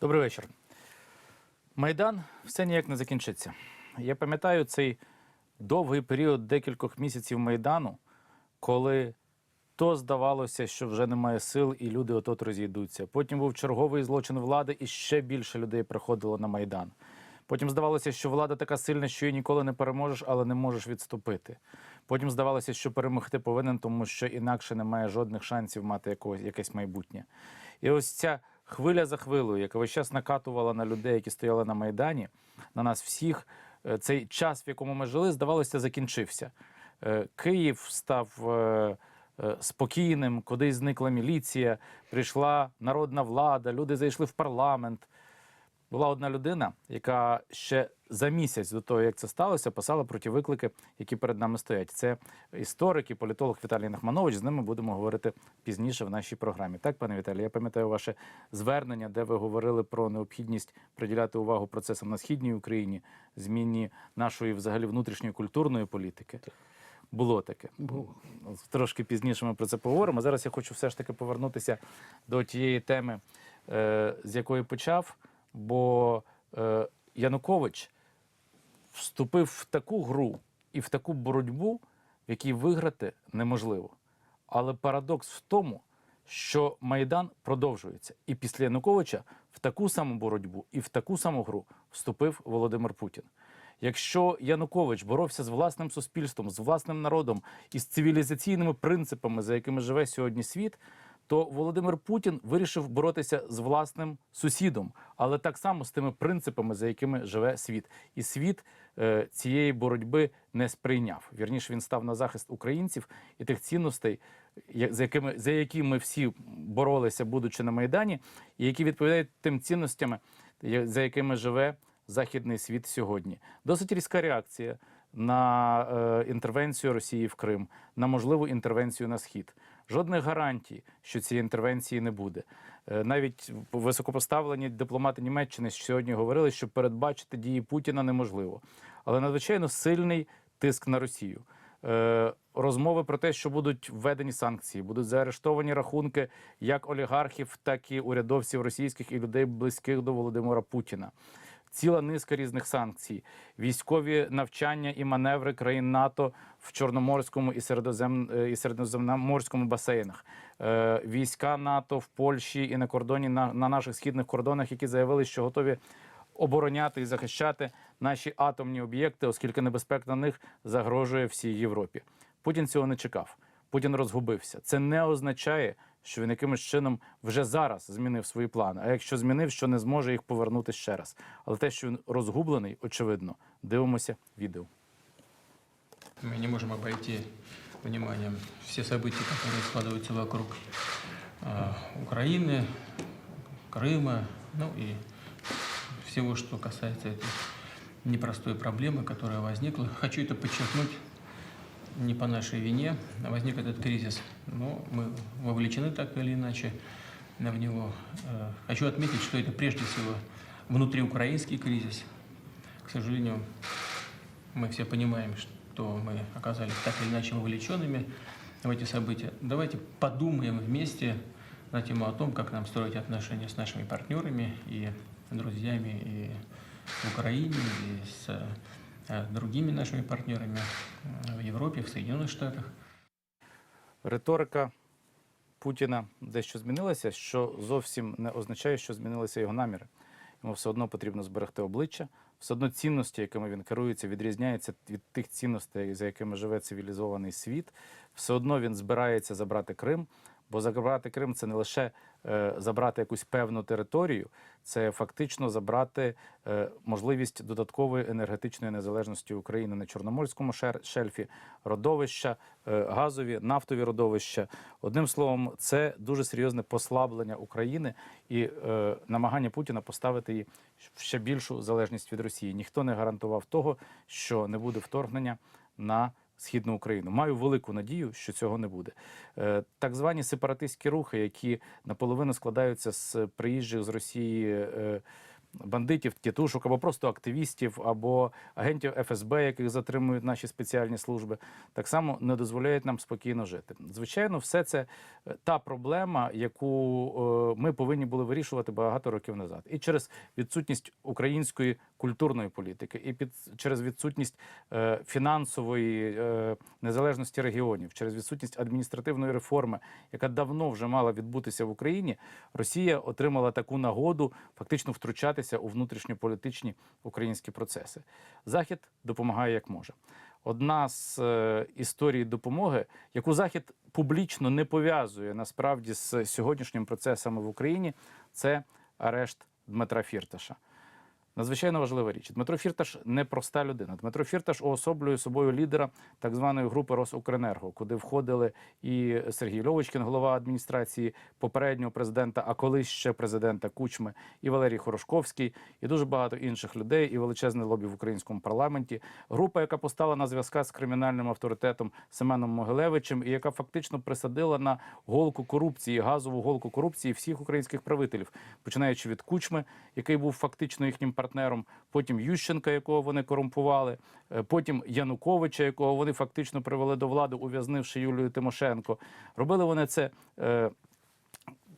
Добрий вечір. Майдан все ніяк не закінчиться. Я пам'ятаю цей довгий період декількох місяців Майдану, коли то здавалося, що вже немає сил, і люди отот розійдуться. Потім був черговий злочин влади, і ще більше людей приходило на Майдан. Потім здавалося, що влада така сильна, що її ніколи не переможеш, але не можеш відступити. Потім здавалося, що перемогти повинен, тому що інакше немає жодних шансів мати якогось, якесь майбутнє. І ось ця хвиля за хвилою, яка весь час накатувала на людей, які стояли на Майдані, на нас всіх, е, цей час, в якому ми жили, здавалося, закінчився. Е, Київ став е, спокійним, кудись зникла міліція, прийшла народна влада, люди зайшли в парламент. Була одна людина, яка ще за місяць до того, як це сталося, писала про ті виклики, які перед нами стоять. Це історик і політолог Віталій Нахманович. З ними будемо говорити пізніше в нашій програмі. Так, пане Віталій, я пам'ятаю ваше звернення, де ви говорили про необхідність приділяти увагу процесам на східній Україні, зміні нашої взагалі внутрішньої культурної політики. Було таке. Було. Трошки пізніше ми про це поговоримо. Зараз я хочу все ж таки повернутися до тієї теми, е, з якої почав. Бо е, Янукович вступив в таку гру і в таку боротьбу, в якій виграти неможливо. Але парадокс в тому, що Майдан продовжується. І після Януковича в таку саму боротьбу і в таку саму гру вступив Володимир Путін. Якщо Янукович боровся з власним суспільством, з власним народом і з цивілізаційними принципами, за якими живе сьогодні світ, то Володимир Путін вирішив боротися з власним сусідом, але так само з тими принципами, за якими живе світ. І світ е, цієї боротьби не сприйняв. Вірніше він став на захист українців і тих цінностей, за якими за які ми всі боролися, будучи на майдані, і які відповідають тим цінностям, за якими живе західний світ сьогодні. Досить різка реакція на е, інтервенцію Росії в Крим, на можливу інтервенцію на схід. Жодних гарантій, що цієї інтервенції не буде. Е, навіть високопоставлені дипломати Німеччини сьогодні говорили, що передбачити дії Путіна неможливо. Але надзвичайно сильний тиск на Росію. Е, розмови про те, що будуть введені санкції, будуть заарештовані рахунки як олігархів, так і урядовців російських і людей близьких до Володимира Путіна. Ціла низка різних санкцій, військові навчання і маневри країн НАТО в Чорноморському і Середозем е, і Середземноморському басейнах, е, війська НАТО в Польщі і на кордоні на, на наших східних кордонах, які заявили, що готові обороняти і захищати наші атомні об'єкти, оскільки небезпека на них загрожує всій Європі. Путін цього не чекав. Путін розгубився. Це не означає, що він якимось чином вже зараз змінив свої плани. А якщо змінив, що не зможе їх повернути ще раз. Але те, що він розгублений, очевидно. Дивимося відео. Мы не можем обойти вниманием все события, которые складываются вокруг э, Украины, Крыма, ну и всего, что касается этой непростой проблемы, которая возникла. Хочу это подчеркнуть не по нашей вине, а возник этот кризис. Но мы вовлечены так или иначе в него. Э, Хочу отметить, что это прежде всего внутриукраинский кризис. К сожалению, мы все понимаем, что мы оказались так или иначе вовлеченными в эти события. Давайте подумаем вместе на тему о том, как нам строить отношения с нашими партнерами и друзьями и в Украине, и с э, другими нашими партнерами в Европе, в Соединенных Штатах. Риторика Путіна дещо змінилася, що зовсім не означає, що змінилися його наміри. Йому все одно потрібно зберегти обличчя, все одно цінності, якими він керується, відрізняються від тих цінностей, за якими живе цивілізований світ. Все одно він збирається забрати Крим. Бо забрати Крим це не лише е, забрати якусь певну територію, це фактично забрати е, можливість додаткової енергетичної незалежності України на Чорноморському шер- шельфі, родовища, е, газові, нафтові родовища. Одним словом, це дуже серйозне послаблення України і е, намагання Путіна поставити її в ще більшу залежність від Росії. Ніхто не гарантував того, що не буде вторгнення на східну Україну. Маю велику надію, що цього не буде. Е, Так звані сепаратистські рухи, які наполовину складаються з приїжджих з Росії е, бандитів, тітушок, або просто активістів, або агентів ФСБ, яких затримують наші спеціальні служби, так само не дозволяють нам спокійно жити. Звичайно, все це е, та проблема, яку ми повинні були вирішувати багато років назад, і через відсутність української культурної політики, і під через відсутність е, фінансової е, незалежності регіонів, через відсутність адміністративної реформи, яка давно вже мала відбутися в Україні, Росія отримала таку нагоду фактично втручатися у внутрішньополітичні українські процеси. Захід допомагає як може. Одна з е, історій допомоги, яку Захід публічно не пов'язує насправді з сьогоднішніми процесами в Україні, це арешт Дмитра Фірташа. Надзвичайно важлива річ. Дмитро Фірташ не проста людина. Дмитро Фірташ уособлює собою лідера так званої групи Росукренерго, куди входили і Сергій Льовочкін, голова адміністрації попереднього президента, а колись ще президента Кучми, і Валерій Хорошковський, і дуже багато інших людей, і величезне лобі в українському парламенті. Група, яка постала на зв'язка з кримінальним авторитетом Семеном Могилевичем, і яка фактично присадила на голку корупції, газову голку корупції всіх українських правителів, починаючи від Кучми, який був фактично їхнім партнером, потім Ющенка, якого вони корумпували, е, потім Януковича, якого вони фактично привели до влади, ув'язнивши Юлію Тимошенко. Робили вони це.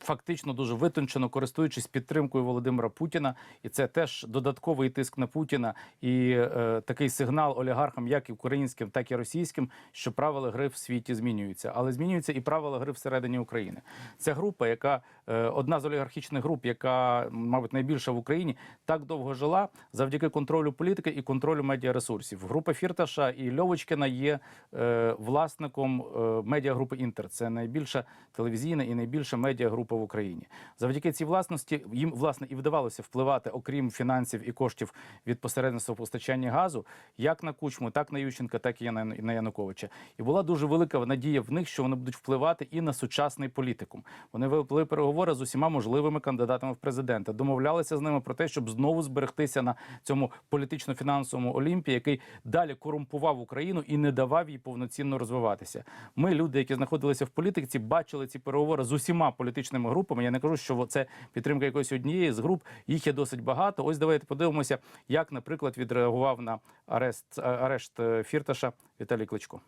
Фактично дуже витончено користуючись підтримкою Володимира Путіна, і це теж додатковий тиск на Путіна і е, такий сигнал олігархам, як і українським, так і російським, що правила гри в світі змінюються, але змінюються і правила гри всередині України. Ця група, яка е, одна з олігархічних груп, яка, мабуть, найбільша в Україні, так довго жила завдяки контролю політики і контролю медіаресурсів. Група Фірташа і Льовочкіна є е, власником е, медіагрупи Інтер. Це найбільша телевізійна і найбільша медіагрупа в Україні. Завдяки цій власності їм власне і вдавалося впливати, окрім фінансів і коштів від посередництва постачання газу, як на Кучму, так на Ющенка, так і на, Януковича. І була дуже велика надія в них, що вони будуть впливати і на сучасний політикум. Вони вели переговори з усіма можливими кандидатами в президенти, домовлялися з ними про те, щоб знову зберегтися на цьому політично-фінансовому олімпі, який далі корумпував Україну і не давав їй повноцінно розвиватися. Ми, люди, які знаходилися в політиці, бачили ці переговори з усіма політичними групами. Я не кажу, що це підтримка якоїсь однієї з груп. Їх є досить багато. Ось давайте подивимося, як, наприклад, відреагував на арест арешт е, Фірташа Віталій Кличко.